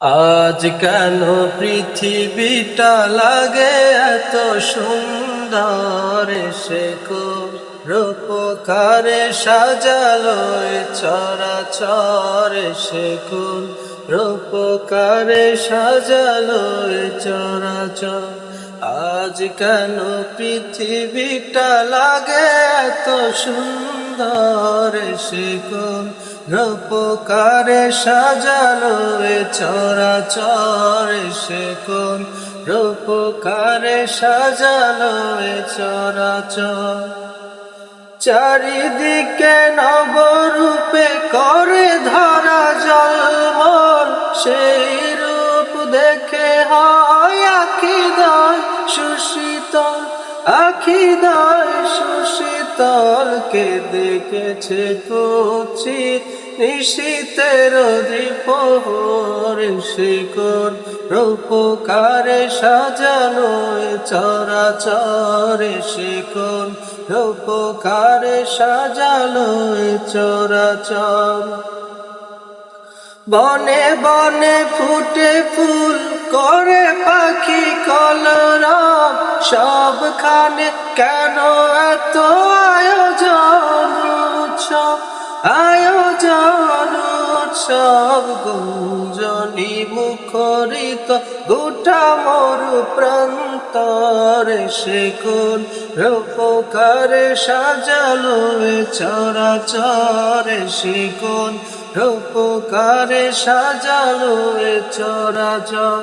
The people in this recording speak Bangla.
আজ কেন পৃথিবীটা লাগে এত সুন্দর সে রূপকারে সাজালো চরাচর সে রূপকারে সাজালো চরাচর। আজ কেন পৃথিবীটা লাগে এত সুন্দর সে কোন রূপকারে সাজালো এ চরাচর সে কোন রূপকারে সাজালো এ চরাচর। চারিদিকে নবরূপে করে ধরা জলমল সেই রূপ দেখে হয় আখিদায় সুশীতল আখিদায় সুশীতল কে দেখেছে কুচিত। নিশীতের দ্বীপহর শিকর রূপকারে সাজানো চরাচরে শিকর রূপকারে সাজালো চরাচর। বনে বনে ফুটে ফুল করে পাখি সবখানে কেন এত আয়োজন আয়োজন উৎসব গুঞ্জনি মুখরিত। গোটা মরু প্রান্তরে কোন রূপকারে সাজালো চরাচরে কোন রূপকারে সাজালো চরাচর।